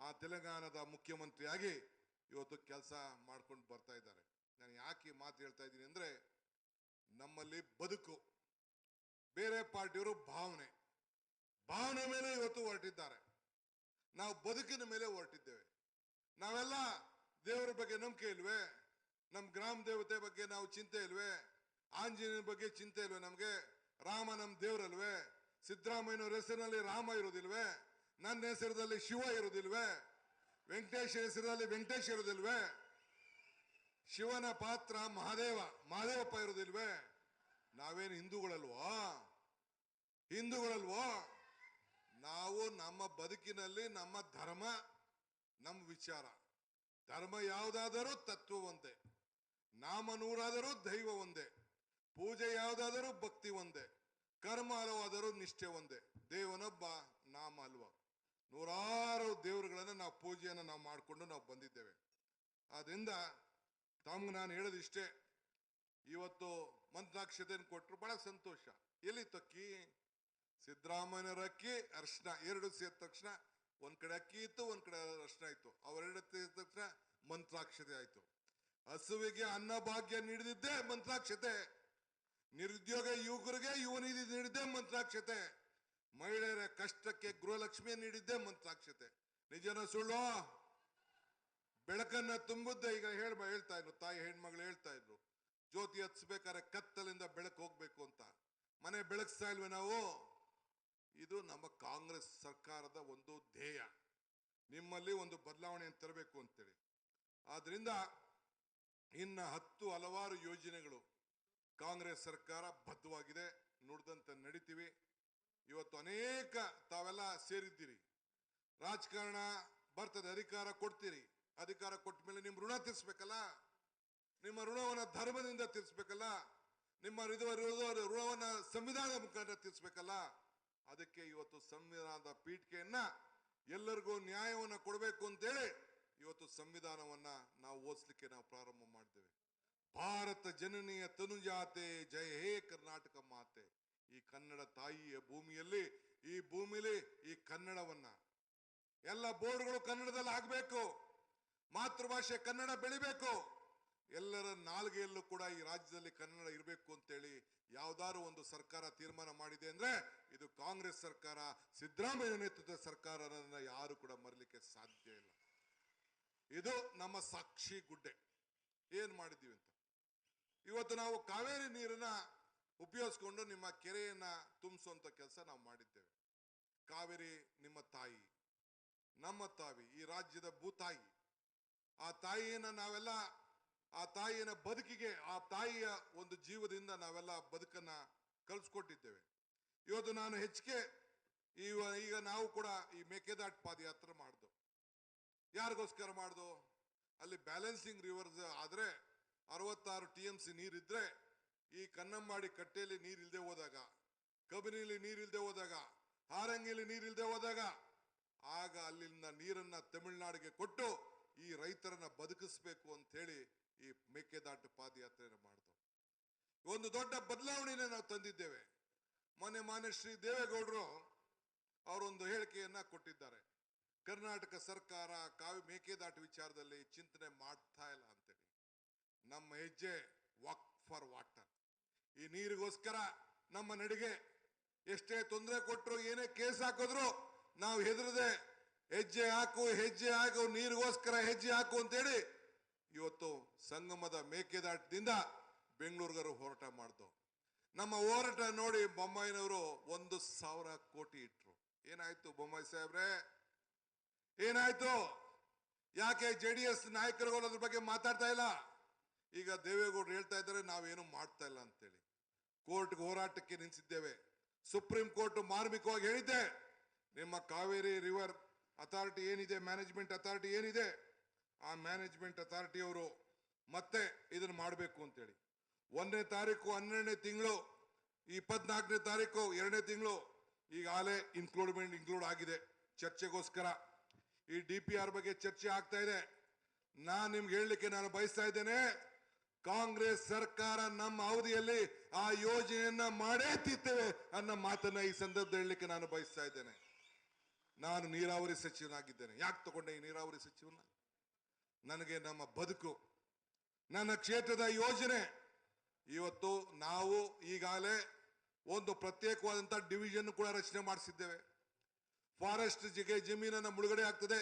ಆ ತೆಲಂಗಾಣದ ಮುಖ್ಯಮಂತ್ರಿಯಾಗಿ ಇವತ್ತು ಕೆಲಸ ಮಾಡ್ಕೊಂಡು ಬರ್ತಾ ಇದ್ದಾರೆ. ನಾನು ಯಾಕೆ ಮಾತು ಹೇಳ್ತಾ ಇದ್ದೀನಿ ಅಂದ್ರೆ ನಮ್ಮಲ್ಲಿ ಬದುಕು, ಬೇರೆ ಪಾರ್ಟಿಯವರು ಭಾವನೆ ಭಾವನೆ ಮೇಲೆ ಇವತ್ತು ಹೊರಟಿದ್ದಾರೆ. ನಾವು ಬದುಕಿನ ಮೇಲೆ ಹೊರಟಿದ್ದೇವೆ. ನಾವೆಲ್ಲ ದೇವರ ಬಗ್ಗೆ ನಂಬಿಕೆ ಇಲ್ವೇ? ನಮ್ಮ ಗ್ರಾಮ ದೇವತೆ ಬಗ್ಗೆ ನಾವು ಚಿಂತೆ ಇಲ್ವೇ? ಆಂಜನೇಯನ ಬಗ್ಗೆ ಚಿಂತೆ ಇಲ್ವೇ ನಮ್ಗೆ? ರಾಮ ನಮ್ಮ ದೇವರಲ್ವೇ? ಸಿದ್ದರಾಮಯ್ಯನವ್ರ ಹೆಸರಿನಲ್ಲಿ ರಾಮ ಇರೋದಿಲ್ವೇ? ನನ್ನ ಹೆಸರಲ್ಲಿ ಶಿವ ಇರುವುದಿಲ್ವೇ? ವೆಂಕಟೇಶ್ ಹೆಸರಲ್ಲಿ ವೆಂಕಟೇಶ್ ಇರುವುದಿಲ್ವೇ? ಶಿವನ ಪಾತ್ರ ಮಹಾದೇವ, ಮಹಾದೇವಪ್ಪ ಇರುವುದಿಲ್ವೇ? ನಾವೇನು ಹಿಂದೂಗಳಲ್ವಾ? ಹಿಂದೂಗಳಲ್ವಾ? ನಾವು ನಮ್ಮ ಬದುಕಿನಲ್ಲಿ ನಮ್ಮ ಧರ್ಮ, ನಮ್ಮ ವಿಚಾರ. ಧರ್ಮ ಯಾವುದಾದರೂ ತತ್ವ ಒಂದೇ ನಾಮ ನೂರಾದರೂ ದೈವ ಒಂದೇ ಪೂಜೆ ಯಾವುದಾದರೂ ಭಕ್ತಿ ಒಂದೇ ಕರ್ಮ ಅಲ್ವಾದರೂ ನಿಷ್ಠೆ ಒಂದೇ ದೇವನೊಬ್ಬ ನಾಮ ಅಲ್ವ? ನೂರಾರು ದೇವರುಗಳನ್ನ ನಾವು ಪೂಜೆಯನ್ನು ನಾವು ಮಾಡಿಕೊಂಡು ನಾವು ಬಂದಿದ್ದೇವೆ. ಆದ್ದರಿಂದ ತಮ್ಗೆ ನಾನು ಹೇಳೋದಿಷ್ಟೇ, ಇವತ್ತು ಮಂತ್ರಾಕ್ಷತೆಯನ್ನು ಕೊಟ್ಟರು ಬಹಳ ಸಂತೋಷ. ಎಲ್ಲಿ ತಕ್ಕಿ? ಸಿದ್ದರಾಮಯ್ಯನವರ ಅಕ್ಕಿ, ಅರ್ಶನ ಎರಡು ಸೇರಿದ ತಕ್ಷಣ ಒಂದು ಕಡೆ ಅಕ್ಕಿ ಇತ್ತು, ಒಂದು ಕಡೆ ಅರ್ಶನ ಇತ್ತು. ಅವೆರಡು ಸೇರಿದ ತಕ್ಷಣ ಮಂತ್ರಾಕ್ಷತೆ ಆಯಿತು. ಹಸುವಿಗೆ ಅನ್ನ ಭಾಗ್ಯ ನೀಡಿದ್ದೇ ಮಂತ್ರಾಕ್ಷತೆ. ನಿರುದ್ಯೋಗ ಯುವಕರಿಗೆ ಯುವ ನಿಧಿ ನೀಡಿದ್ದೇ ಮಂತ್ರಾಕ್ಷತೆ. ಮಹಿಳೆಯರ ಕಷ್ಟಕ್ಕೆ ಗೃಹಲಕ್ಷ್ಮಿ ನೀಡಿದ್ದೇ ಮಂತ್ರಾಕ್ಷತೆ ನಿಜನ ಸುಳ್ಳು? ಬೆಳಕನ್ನ ತುಂಬುತ್ತೆ ಈಗ ಹೇಳ್ಬ ಹೇಳ್ತಾ ಇದ್ರು. ತಾಯಿ ಹೆಣ್ಮಗಳು ಹೇಳ್ತಾ ಇದ್ರು. ಜ್ಯೋತಿ ಹಚ್ಬೇಕಾದ್ರೆ ಕತ್ತಲಿಂದ ಬೆಳಕು ಹೋಗ್ಬೇಕು ಅಂತ. ಮನೆ ಬೆಳಗ್ಸ್ತಾ ಇಲ್ವೇ ನಾವು? ಇದು ನಮ್ಮ ಕಾಂಗ್ರೆಸ್ ಸರ್ಕಾರದ ಒಂದು ಧ್ಯೇಯ. ನಿಮ್ಮಲ್ಲಿ ಒಂದು ಬದಲಾವಣೆಯನ್ನು ತರಬೇಕು ಅಂತೇಳಿ. ಆದ್ರಿಂದ ಇನ್ನ ಹತ್ತು ಹಲವಾರು ಯೋಜನೆಗಳು ಕಾಂಗ್ರೆಸ್ ಸರ್ಕಾರ ಬದ್ಧವಾಗಿದೆ. ನುಡಿದಂತೆ ನಡಿತೀವಿ. ಇವತ್ತು ಅನೇಕ ತಾವೆಲ್ಲ ಸೇರಿದ್ದೀರಿ. ರಾಜಕಾರಣ ಬರ್ತದೆ, ಅಧಿಕಾರ ಕೊಡ್ತೀರಿ. ಅಧಿಕಾರ ಕೊಟ್ಟ ಮೇಲೆ ನಿಮ್ಮ ಋಣ ತೀರಿಸ್ಬೇಕಲ್ಲ? ನಿಮ್ಮ ಋಣವನ್ನ ಧರ್ಮದಿಂದ ತೀರ್ಸ್ಬೇಕಲ್ಲ? ನಿಮ್ಮ ಋಣವನ್ನು ಋಣ- ಋಣವನ್ನ ಸಂವಿಧಾನದ ಮುಖಾಂತರ ತೀರ್ಸ್ಬೇಕಲ್ಲ? ಅದಕ್ಕೆ ಇವತ್ತು ಸಂವಿಧಾನದ ಪೀಠಿಕೆಯನ್ನ ಎಲ್ಲರಿಗೂ ನ್ಯಾಯವನ್ನ ಕೊಡಬೇಕು ಅಂತೇಳಿ ಇವತ್ತು ಸಂವಿಧಾನವನ್ನ ನಾವು ಓದಿಸ್ಲಿಕ್ಕೆ ನಾವು ಪ್ರಾರಂಭ ಮಾಡ್ತೇವೆ. ಭಾರತ ಜನನೀಯ ತನುಜಾತೆ ಜಯ ಹೇ ಕರ್ನಾಟಕ ಮಾತೆ. ಈ ಕನ್ನಡ ತಾಯಿಯ ಭೂಮಿಯಲ್ಲಿ, ಈ ಭೂಮಿಲಿ ಈ ಕನ್ನಡವನ್ನ. ಎಲ್ಲ ಬೋರ್ಡ್ಗಳು ಕನ್ನಡದಲ್ಲಿ ಆಗ್ಬೇಕು. ಮಾತೃಭಾಷೆ ಕನ್ನಡ ಬೆಳಿಬೇಕು. ಎಲ್ಲರ ನಾಲ್ಗೆಯಲ್ಲೂ ಕೂಡ ಈ ರಾಜ್ಯದಲ್ಲಿ ಕನ್ನಡ ಇರಬೇಕು ಅಂತೇಳಿ ಯಾವ್ದಾದ್ರು ಒಂದು ಸರ್ಕಾರ ತೀರ್ಮಾನ ಮಾಡಿದೆ ಅಂದ್ರೆ ಇದು ಕಾಂಗ್ರೆಸ್ ಸರ್ಕಾರ, ಸಿದ್ದರಾಮಯ್ಯ ನೇತೃತ್ವದ ಸರ್ಕಾರನ ಯಾರು ಕೂಡ ಮರಲಿಕ್ಕೆ ಸಾಧ್ಯ ಇಲ್ಲ. ಇದು ನಮ್ಮ ಸಾಕ್ಷಿ ಗುಡ್ಡೆ. ಏನ್ ಮಾಡಿದ್ದೀವಿ ಅಂತ. ಇವತ್ತು ನಾವು ಕಾವೇರಿ ನೀರನ್ನ ಉಪಯೋಗಿಸ್ಕೊಂಡು ನಿಮ್ಮ ಕೆರೆಯನ್ನ ತುಂಬಿಸುವಂತ ಕೆಲಸ ನಾವು ಮಾಡಿದ್ದೇವೆ. ಕಾವೇರಿ ನಿಮ್ಮ ತಾಯಿ, ನಮ್ಮ ತಾಯಿ, ಈ ರಾಜ್ಯದ ಭೂತಾಯಿ. ಆ ತಾಯಿಯನ್ನ ನಾವೆಲ್ಲ, ಆ ತಾಯಿಯ ಬದುಕಿಗೆ, ಆ ತಾಯಿಯ ಒಂದು ಜೀವದಿಂದ ನಾವೆಲ್ಲ ಬದುಕನ್ನ ಕಲ್ಸ್ಕೊಟ್ಟಿದ್ದೇವೆ. ಇವತ್ತು ನಾನು ಹೆಚ್ಚಿಗೆ ಈಗ ಈಗ ನಾವು ಕೂಡ ಈ ಮೇಕೆದಾಟ್ ಪಾದಯಾತ್ರೆ ಮಾಡ್ದು. ಯಾರಿಗೋಸ್ಕರ ಮಾಡ್ದು? ಅಲ್ಲಿ ಬ್ಯಾಲೆನ್ಸಿಂಗ್ ರಿವರ್ಸ್ ಆದ್ರೆ ಅರವತ್ತಾರು ಟಿ ಎಂ ಸಿ ನೀರಿದ್ರೆ ಈ ಕನ್ನಂಬಾಡಿ ಕಟ್ಟೆಯಲ್ಲಿ ನೀರಿಲ್ದೆ ಹೋದಾಗ ಕಬಿನಿಲಿ ನೀರಿಲ್ದೆ ಹೋದಾಗ ಹಾರಂಗಿಲಿ ನೀರಿಲ್ದೆ ಹೋದಾಗ, ಆಗ ಅಲ್ಲಿಂದ ನೀರನ್ನ ತಮಿಳುನಾಡಿಗೆ ಕೊಟ್ಟು ಈ ರೈತರನ್ನ ಬದುಕಿಸ್ಬೇಕು ಅಂತ ಹೇಳಿ ಈ ಮೇಕೆದಾಟು ಪಾದಯಾತ್ರೆಯನ್ನು ಮಾಡಿದ್ರು. ಒಂದು ದೊಡ್ಡ ಬದಲಾವಣೆಯನ್ನು ನಾವು ತಂದಿದ್ದೇವೆ. ಮೊನ್ನೆ ಮಾನ್ಯ ಶ್ರೀ ದೇವೇಗೌಡರು ಅವರೊಂದು ಹೇಳಿಕೆಯನ್ನ ಕೊಟ್ಟಿದ್ದಾರೆ. ಕರ್ನಾಟಕ ಸರ್ಕಾರ ಕಾವಿ ಮೇಕೆದಾಟು ವಿಚಾರದಲ್ಲಿ ಚಿಂತನೆ ಮಾಡ್ತಾ ಇಲ್ಲ ಅಂತೇಳಿ. ನಮ್ಮ ಹೆಜ್ಜೆ ವಾಕ್ ಫಾರ್ ವಾಟರ್. ಈ ನೀರಿಗೋಸ್ಕರ ನಮ್ಮ ನಡಿಗೆ ಎಷ್ಟೇ ತೊಂದರೆ ಕೊಟ್ಟರು ಏನೇ ಕೇಸ್ ಹಾಕಿದ್ರು, ನಾವು ಹೆದರದೆ, ಹೆಜ್ಜೆ ಹಾಕು ಹೆಜ್ಜೆ ಹಾಕು, ನೀರಿಗೋಸ್ಕರ ಹೆಜ್ಜೆ ಹಾಕು ಅಂತೇಳಿ ಇವತ್ತು ಸಂಗಮದ ಮೇಕೆದಾಟದಿಂದ ಬೆಂಗಳೂರಿಗರು ಹೋರಾಟ ಮಾಡ್ದು. ನಮ್ಮ ಹೋರಾಟ ನೋಡಿ ಬೊಮ್ಮಾಯಿನವರು ಒಂದು ಸಾವಿರ ಕೋಟಿ ಇಟ್ರು. ಏನಾಯ್ತು ಬೊಮ್ಮಾಯಿ ಸಾಹೇಬ್ರೆ? ಏನಾಯ್ತು? ಯಾಕೆ ಜೆ ಡಿ ಎಸ್ ನಾಯಕರುಗಳು ಅದ್ರ ಬಗ್ಗೆ ಮಾತಾಡ್ತಾ ಇಲ್ಲ? ಈಗ ದೇವೇಗೌಡರು ಹೇಳ್ತಾ ಇದ್ದಾರೆ, ನಾವೇನು ಮಾಡ್ತಾ ಇಲ್ಲ ಅಂತೇಳಿ. ಕೋರ್ಟ್ಗೆ ಹೋರಾಟಕ್ಕೆ ನಿಲ್ಲಿಸಿದ್ದೇವೆ ಸುಪ್ರೀಂ ಕೋರ್ಟ್ ಮಾರ್ಮಿಕವಾಗಿ ಹೇಳಿದ್ದೆ, ನಿಮ್ಮ ಕಾವೇರಿ ರಿವರ್ ಅಥಾರಿಟಿ ಏನಿದೆ, ಮ್ಯಾನೇಜ್ಮೆಂಟ್ ಅಥಾರಿಟಿ ಏನಿದೆ, ಆ ಮ್ಯಾನೇಜ್ಮೆಂಟ್ ಅಥಾರಿಟಿಯವರು ಮತ್ತೆ ಇದನ್ನು ಮಾಡಬೇಕು ಅಂತೇಳಿ. ಒಂದನೇ ತಾರೀಕು, ಹನ್ನೆರಡನೇ ತಿಂಗಳು, ಇಪ್ಪತ್ನಾಲ್ಕನೇ ತಾರೀಕು, ಎರಡನೇ ತಿಂಗಳು, ಈಗ ಆಲೇ ಇನ್ಕ್ಲೂಡ್ಮೆಂಟ್ ಇನ್ಕ್ಲೂಡ್ ಆಗಿದೆ. ಚರ್ಚೆಗೋಸ್ಕರ ಈ ಡಿ ಪಿ ಆರ್ ಬಗ್ಗೆ ಚರ್ಚೆ ಆಗ್ತಾ ಇದೆ. ನಾನು ನಿಮ್ಗೆ ಹೇಳಲಿಕ್ಕೆ ನಾನು ಬಯಸ್ತಾ ಇದ್ದೇನೆ ಕಾಂಗ್ರೆಸ್ ಸರ್ಕಾರ ನಮ್ಮ ಅವಧಿಯಲ್ಲಿ ಆ ಯೋಜನೆಯನ್ನ ಮಾಡೇ ತಿತ್ತೇವೆ ಅನ್ನೋ ಮಾತನ್ನ ಈ ಸಂದರ್ಭದಲ್ಲಿ ಹೇಳಲಿಕ್ಕೆ ನಾನು ಬಯಸ್ತಾ ಇದ್ದೇನೆ. ನಾನು ನೀರಾವರಿ ಸಚಿವನಾಗಿದ್ದೇನೆ. ಯಾಕೆ ತಗೊಂಡೆ ಈ ನೀರಾವರಿ ಸಚಿವನ ನನಗೆ ನಮ್ಮ ಬದುಕು, ನನ್ನ ಕ್ಷೇತ್ರದ ಯೋಜನೆ. ಇವತ್ತು ನಾವು ಈಗಾಗಲೇ ಒಂದು ಪ್ರತ್ಯೇಕವಾದಂಥ ಡಿವಿಷನ್ ಕೂಡ ರಚನೆ ಮಾಡಿಸಿದ್ದೇವೆ. ಫಾರೆಸ್ಟ್ ಜಿಗೆ ಜಮೀನನ್ನ ಮುಳುಗಡೆ ಆಗ್ತದೆ.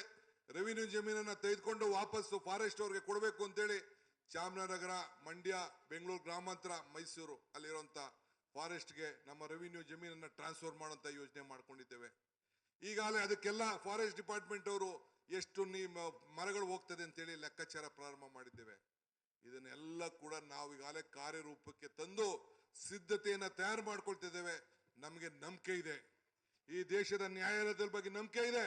ರೆವಿನ್ಯೂ ಜಮೀನನ್ನ ತೆಗೆದುಕೊಂಡು ವಾಪಸ್ಸು ಫಾರೆಸ್ಟ್ ಅವ್ರಿಗೆ ಕೊಡಬೇಕು ಅಂತೇಳಿ ಚಾಮರಾಜನಗರ, ಮಂಡ್ಯ, ಬೆಂಗಳೂರು ಗ್ರಾಮಾಂತರ, ಮೈಸೂರು ಅಲ್ಲಿರುವಂಥ ಫಾರೆಸ್ಟ್ಗೆ ನಮ್ಮ ರೆವಿನ್ಯೂ ಜಮೀನನ್ನ ಟ್ರಾನ್ಸ್ಫರ್ ಮಾಡುವಂತ ಯೋಜನೆ ಮಾಡ್ಕೊಂಡಿದ್ದೇವೆ. ಈಗಾಗಲೇ ಅದಕ್ಕೆಲ್ಲ ಫಾರೆಸ್ಟ್ ಡಿಪಾರ್ಟ್ಮೆಂಟ್ ಅವರು ಎಷ್ಟು ನೀ ಮರಗಳು ಹೋಗ್ತದೆ ಅಂತೇಳಿ ಲೆಕ್ಕಾಚಾರ ಪ್ರಾರಂಭ ಮಾಡಿದ್ದೇವೆ. ಇದನ್ನೆಲ್ಲ ಕೂಡ ನಾವು ಈಗಾಗಲೇ ಕಾರ್ಯರೂಪಕ್ಕೆ ತಂದು ಸಿದ್ಧತೆಯನ್ನ ತಯಾರು ಮಾಡ್ಕೊಳ್ತಿದ್ದೇವೆ. ನಮಗೆ ನಂಬಿಕೆ ಇದೆ. ಈ ದೇಶದ ನ್ಯಾಯಾಲಯದ ಬಗ್ಗೆ ನಂಬಿಕೆ ಇದೆ.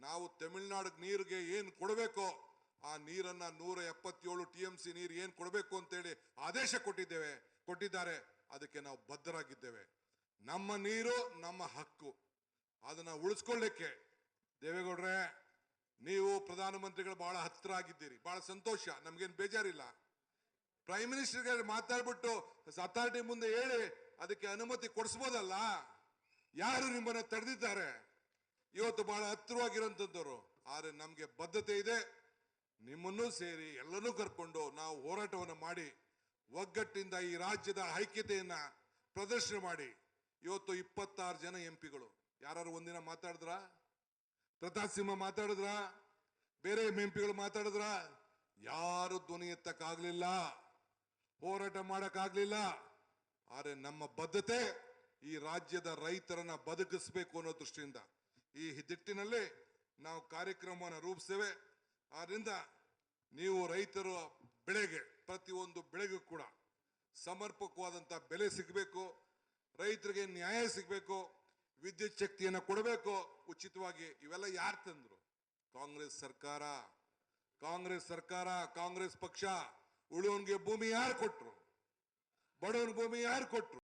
ನಾವು ತಮಿಳುನಾಡಿಗೆ ನೀರಿಗೆ ಏನು ಕೊಡಬೇಕೋ ಆ ನೀರನ್ನ ನೂರ ಎಪ್ಪತ್ತೇಳು ಟಿ ಎಂ ಸಿ ನೀರು ಏನು ಕೊಡಬೇಕು ಅಂತೇಳಿ ಆದೇಶ ಕೊಟ್ಟಿದ್ದೇವೆ, ಕೊಟ್ಟಿದ್ದಾರೆ. ಅದಕ್ಕೆ ನಾವು ಬದ್ಧರಾಗಿದ್ದೇವೆ. ನಮ್ಮ ನೀರು ನಮ್ಮ ಹಕ್ಕು. ಅದನ್ನ ಉಳಿಸ್ಕೊಳ್ಳಿಕ್ಕೆ, ದೇವೇಗೌಡ್ರೆ, ನೀವು ಪ್ರಧಾನಮಂತ್ರಿಗಳು ಬಹಳ ಹತ್ತಿರ ಆಗಿದ್ದೀರಿ ಬಹಳ ಸಂತೋಷ. ನಮ್ಗೇನು ಬೇಜಾರಿಲ್ಲ. ಪ್ರೈಮ್ ಮಿನಿಸ್ಟರ್ಗೆ ಮಾತಾಡ್ಬಿಟ್ಟು ಅಥಾರಿಟಿ ಮುಂದೆ ಹೇಳಿ, ಅದಕ್ಕೆ ಅನುಮತಿ ಕೊಡಿಸ್ಬೋದಲ್ಲ? ಯಾರು ನಿಮ್ಮನ್ನ ತಡೆದಿದ್ದಾರೆ? ಇವತ್ತು ಬಹಳ ಹತ್ತಿರವಾಗಿರೋಂಥದ್ದವರು. ಆದ್ರೆ ನಮ್ಗೆ ಬದ್ಧತೆ ಇದೆ. ನಿಮ್ಮನ್ನೂ ಸೇರಿ ಎಲ್ಲರೂ ಕರ್ಕೊಂಡು ನಾವು ಹೋರಾಟವನ್ನು ಮಾಡಿ ಒಗ್ಗಟ್ಟಿಂದ ಈ ರಾಜ್ಯದ ಐಕ್ಯತೆಯನ್ನ ಪ್ರದರ್ಶನ ಮಾಡಿ. ಇವತ್ತು ಇಪ್ಪತ್ತಾರು ಜನ ಎಂ ಪಿಗಳು ಯಾರು ಒಂದಿನ ಮಾತಾಡಿದ್ರ? ಪ್ರತಾಪ್ ಸಿಂಹ ಮಾತಾಡಿದ್ರ? ಬೇರೆ ಎಂ ಪಿಗಳು ಮಾತಾಡಿದ್ರ? ಯಾರು ಧ್ವನಿ ಎತ್ತಕ್ಕಾಗಲಿಲ್ಲ? ಹೋರಾಟ ಮಾಡಕ್ಕಾಗ್ಲಿಲ್ಲ? ಆದರೆ ನಮ್ಮ ಬದ್ಧತೆ ಈ ರಾಜ್ಯದ ರೈತರನ್ನ ಬದುಕಿಸ್ಬೇಕು ಅನ್ನೋ ದೃಷ್ಟಿಯಿಂದ ಈ ದಿಟ್ಟಿನಲ್ಲಿ ನಾವು ಕಾರ್ಯಕ್ರಮವನ್ನು ರೂಪಿಸ್ತೇವೆ. ಆದ್ರಿಂದ ನೀವು ರೈತರ ಬೆಳೆಗೆ ಪ್ರತಿಯೊಂದು ಬೆಳೆಗೂ ಕೂಡ ಸಮರ್ಪಕವಾದಂತ ಬೆಲೆ ಸಿಗಬೇಕು, ರೈತರಿಗೆ ನ್ಯಾಯ ಸಿಗಬೇಕು, ವಿದ್ಯುತ್ ಶಕ್ತಿಯನ್ನು ಕೊಡಬೇಕು. ಉಚಿತವಾಗಿ ಇವೆಲ್ಲ ಯಾರು ತಂದ್ರು? ಕಾಂಗ್ರೆಸ್ ಸರ್ಕಾರ. ಕಾಂಗ್ರೆಸ್ ಸರ್ಕಾರ, ಕಾಂಗ್ರೆಸ್ ಪಕ್ಷ. ಉಳುವನ್ಗೆ ಭೂಮಿ ಯಾರು ಕೊಟ್ಟರು ಬಡವನ ಭೂಮಿ ಯಾರು ಕೊಟ್ರು?